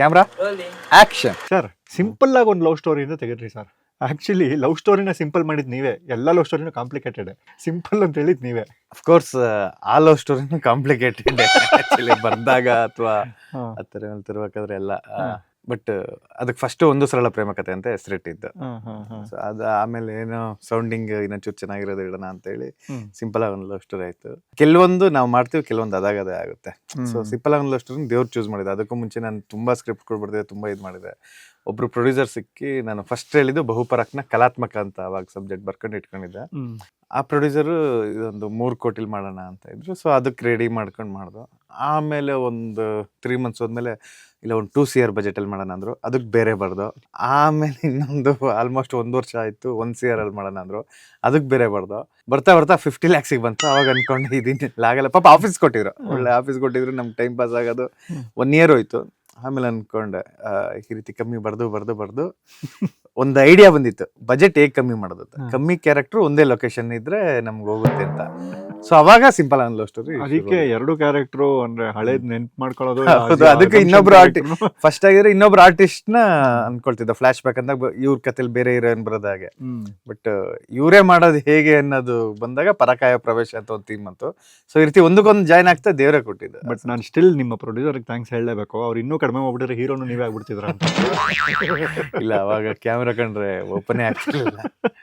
Camera action sir simple ಆಗಿ ಒಂದು love ಸ್ಟೋರಿಯಿಂದ ತೆಗೆದ್ರಿ ಸರ್ ಆಕ್ಚುಲಿ ಲವ್ ಸ್ಟೋರಿನ ಸಿಂಪಲ್ ಮಾಡಿದ್ ನೀವೇ. ಎಲ್ಲ ಲವ್ ಸ್ಟೋರಿನೂ ಕಾಂಪ್ಲಿಕೇಟೆಡ್ ಸಿಂಪಲ್ ಅಂತ ಹೇಳಿದ್ ನೀವೇ. ಅಫ್ಕೋರ್ಸ್ ಆ ಲವ್ ಸ್ಟೋರಿನೂ ಕಾಂಪ್ಲಿಕೇಟೆಡ್ ಆಕ್ಚುಲಿ ಬಂದಾಗ ಅಥವಾ ಆ ಥರ ತಿರ್ಬೇಕಾದ್ರೆ ಎಲ್ಲ ಬಟ್ ಅದಕ್ಕೆ ಫಸ್ಟ್ ಒಂದು ಸರಳ ಪ್ರೇಮ ಕತೆ ಅಂತ ಹೆಸರಿಟ್ಟಿದ್ದು ಸೊ ಅದು ಆಮೇಲೆ ಏನೋ ಸೌಂಡಿಂಗ್ ಇನ್ನೊಂಚೂರು ಚೆನ್ನಾಗಿರೋದು ಇಡೋಣ ಅಂತ ಹೇಳಿ ಸಿಂಪಲ್ ಆಗಿ ಒಂದು ಲವ್ ಸ್ಟೋರಿ ಆಯ್ತು. ಕೆಲವೊಂದು ನಾವು ಮಾಡ್ತೀವಿ ಕೆಲವೊಂದು ಅದಾಗದೇ ಆಗುತ್ತೆ. ಸೊ ಸಿಂಪಲ್ ಆಗಿ ಒಂದು ಲವ್ ಸ್ಟೋರಿ ದೇವ್ರು ಚೂಸ್ ಮಾಡಿದೆ. ಅದಕ್ಕೂ ಮುಂಚೆ ನಾನು ತುಂಬಾ ಸ್ಕ್ರಿಪ್ಟ್ ಕೊಡ್ಬಿಡ್ದೆ ತುಂಬಾ ಇದು ಮಾಡಿದೆ. ಒಬ್ರು ಪ್ರೊಡ್ಯೂಸರ್ ಸಿಕ್ಕಿ ನಾನು ಫಸ್ಟ್ ಹೇಳಿದ್ದು ಬಹುಪರಕ್ನ ಕಲಾತ್ಮಕ ಅಂತ ಅವಾಗ ಸಬ್ಜೆಕ್ಟ್ ಬರ್ಕೊಂಡು ಇಟ್ಕೊಂಡಿದ್ದೆ. ಆ ಪ್ರೊಡ್ಯೂಸರು ಇದೊಂದು ಮೂರು ಕೋಟಿಲಿ ಮಾಡೋಣ ಅಂತ ಇದ್ರು. ಸೊ ಅದಕ್ಕೆ ರೆಡಿ ಮಾಡ್ಕೊಂಡು ಮಾಡ್ದು. ಆಮೇಲೆ ಒಂದು ತ್ರೀ ಮಂತ್ಸ್ ಹೋದ್ಮೇಲೆ ಇಲ್ಲ ಒಂದು ಟೂ ಸಿ ಆರ್ ಬಜೆಟಲ್ಲಿ ಮಾಡೋಣ ಅಂದರು. ಅದಕ್ಕೆ ಬೇರೆ ಬರ್ದು. ಆಮೇಲೆ ಇನ್ನೊಂದು ಆಲ್ಮೋಸ್ಟ್ ಒಂದು ವರ್ಷ ಆಯಿತು ಒಂದು ಆರ್ ಅಲ್ಲಿ ಮಾಡೋಣ ಅಂದರು. ಅದಕ್ಕೆ ಬೇರೆ ಬರ್ದು. ಬರ್ತಾ ಬರ್ತಾ ಫಿಫ್ಟಿ ಲ್ಯಾಕ್ಸಿಗೆ ಬಂತು. ಅವಾಗ ಅನ್ಕೊಂಡು ಇದೀನಿ ಆಗಲ್ಲ ಪಾಪ ಆಫೀಸ್ ಕೊಟ್ಟಿದ್ರು. ಒಳ್ಳೆ ಆಫೀಸ್ ಕೊಟ್ಟಿದ್ರು. ನಮ್ಗೆ ಟೈಮ್ ಪಾಸ್ ಆಗೋದು ಒನ್ ಇಯರ್ ಹೋಯ್ತು. ಆಮೇಲೆ ಅನ್ಕೊಂಡೆ ಈ ರೀತಿ ಕಮ್ಮಿ ಬರ್ದು ಬರ್ದು ಬರ್ದು. ಒಂದು ಐಡಿಯಾ ಬಂದಿತ್ತು. ಬಜೆಟ್ ಹೇಗೆ ಕಮ್ಮಿ ಮಾಡೋದು. ಕಮ್ಮಿ ಕ್ಯಾರೆಕ್ಟರ್ ಒಂದೇ ಲೊಕೇಶನ್ ಇದ್ರೆ ನಮ್ಗೆ ಹೋಗುತ್ತೆ ಅಂತ. ಸೊ ಅವಾಗ ಸಿಂಪಲ್ ಅನ್ಲೋ ಸ್ಟೋರಿ ಅದಕ್ಕೆ ಎರಡು ಕ್ಯಾರೆಕ್ಟರ್ ಅಂದ್ರೆ ಹಳೇದ್ ನೆನ್ಪು ಮಾಡ್ಕೊಳ್ಳೋದು ಅದಕ್ಕೆ ಇನ್ನೊಬ್ರು ಆರ್ಟಿಸ್ಟ್ ಫಸ್ಟ್ ಆಗಿದ್ರೆ ಇನ್ನೊಬ್ರು ಆರ್ಟಿಸ್ಟ್ನ ಅನ್ಕೊಳ್ತಿದ್ದ. ಫ್ಲಾಶ್ ಬ್ಯಾಕ್ ಅಂದಾಗ ಇವ್ರ ಕಥೆಲಿ ಬೇರೆ ಹೀರೋಯಿನ್ ಬರೋದಾಗೆ ಬಟ್ ಇವರೇ ಮಾಡೋದು ಹೇಗೆ ಅನ್ನೋದು ಬಂದಾಗ ಪರಕಾಯ ಪ್ರವೇಶ ಅಂತ ಒಂದು ಥೀಮ್ ಅಂತ ಸೊ ಈ ರೀತಿ ಒಂದಕ್ಕೊಂದು ಜಾಯ್ನ್ ಆಗ್ತಾ ದೇವರೇ ಕೊಟ್ಟಿದ್ದೆ. ಬಟ್ ನಾನು ಸ್ಟಿಲ್ ನಿಮ್ಮ ಪ್ರೊಡ್ಯೂಸರ್ ಥ್ಯಾಂಕ್ಸ್ ಹೇಳಲೇಬೇಕು. ಅವ್ರು ಇನ್ನೂ ಕಡಿಮೆ ಮಾಡ್ಬಿಟ್ಟಿದ್ರೆ ಹೀರೋನು ನೀವೇ ಆಗ್ಬಿಡ್ತಿದ್ರ ಇಲ್ಲ ಅವಾಗ ಕ್ಯಾಮ್ರಾ ಕಂಡ್ರೆ ಓಪನೇ ಆಗ್ತಿರ್ಲಿಲ್ಲ.